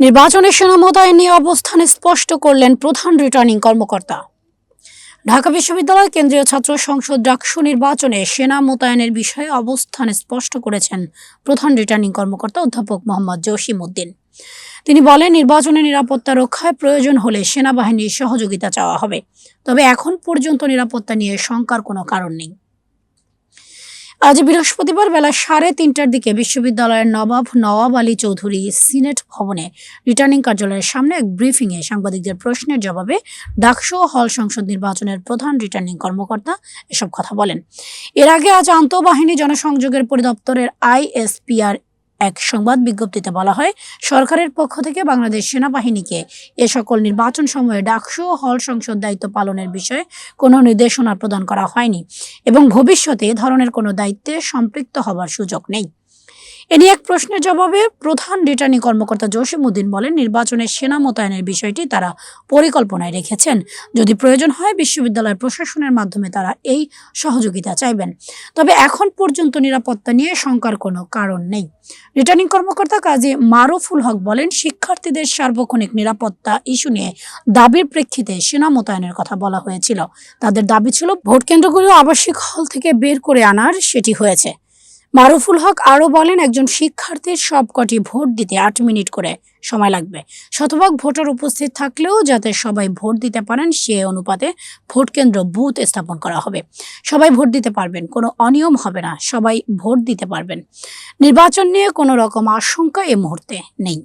নির্বাচনের সেনা মোতায়েন নিয়ে অবস্থান স্পষ্ট করলেন প্রধান রিটার্নিং কর্মকর্তা। ঢাকা বিশ্ববিদ্যালয় কেন্দ্রীয় ছাত্র সংসদ ডাকসু নির্বাচনে সেনা মোতায়েনের বিষয়ে অবস্থান স্পষ্ট করেছেন প্রধান রিটার্নিং কর্মকর্তা অধ্যাপক মোহাম্মদ জসিম উদ্দিন। তিনি বলেন, নির্বাচনে নিরাপত্তা রক্ষায় প্রয়োজন হলে সেনাবাহিনীর সহযোগিতা চাওয়া হবে। তবে এখন পর্যন্ত নিরাপত্তা নিয়ে শঙ্কার কোনো কারণ নেই। আজ বৃহস্পতিবার বেলা সাড়ে তিনটার দিকে বিশ্ববিদ্যালয়ের নবাব নওয়াব আলী চৌধুরী সিনেট ভবনে রিটার্নিং কার্যালয়ের সামনে এক ব্রিফিংয়ে সাংবাদিকদের প্রশ্নের জবাবে ডাকসু হল সংসদ নির্বাচনের প্রধান রিটার্নিং কর্মকর্তা এসব কথা বলেন। এর আগে আজ আন্তঃবাহিনী জনসংযোগের পরিদপ্তরের আইএসপিআর এক সংবাদ বিজ্ঞপ্তিতে বলা হয়, সরকারের পক্ষ থেকে বাংলাদেশ সেনাবাহিনীকে এ সকল নির্বাচন সময়ে ডাকসু হল সংসদ দায়িত্ব পালনের বিষয়ে কোনো নির্দেশনা প্রদান করা হয়নি। এবং ভবিষ্যতে ধরনের কোনো দায়িত্বে সম্পৃক্ত হবার সুযোগ নেই। এ নিয়ে এক প্রশ্নের জবাবে প্রধান রিটার্নিং কর্মকর্তা জসিম উদ্দিন বলেন, নির্বাচনে সেনা মোতায়েনের বিষয়টি তারা পরিকল্পনায় রেখেছেন। যদি প্রয়োজন হয়, বিশ্ববিদ্যালয় প্রশাসনের মাধ্যমে তারা এই সহযোগিতা চাইবেন। তবে এখন পর্যন্ত নিরাপত্তা নিয়ে শঙ্কার কোনো কারণ নেই। রিটার্নিং কর্মকর্তা কাজী মারুফুল হক বলেন, শিক্ষার্থীদের সার্বক্ষণিক নিরাপত্তা ইস্যু নিয়ে দাবির প্রেক্ষিতে সেনা মোতায়েনের কথা বলা হয়েছিল। তাদের দাবি ছিল ভোট কেন্দ্রগুলো আবাসিক হল থেকে বের করে আনার, সেটি হয়েছে। মারুফুল হক আরও বলেন, একজন শিক্ষার্থীর সবকটি ভোট দিতে আট মিনিট করে সময় লাগবে। শতভাগ ভোটার উপস্থিত থাকলেও যাতে সবাই ভোট দিতে পারেন, সে অনুপাতে ভোট কেন্দ্র বুথ স্থাপন করা হবে। সবাই ভোট দিতে পারবেন, কোনো অনিয়ম হবে না, সবাই ভোট দিতে পারবেন। নির্বাচন নিয়ে কোনো রকম আশঙ্কা এ মুহূর্তে নেই।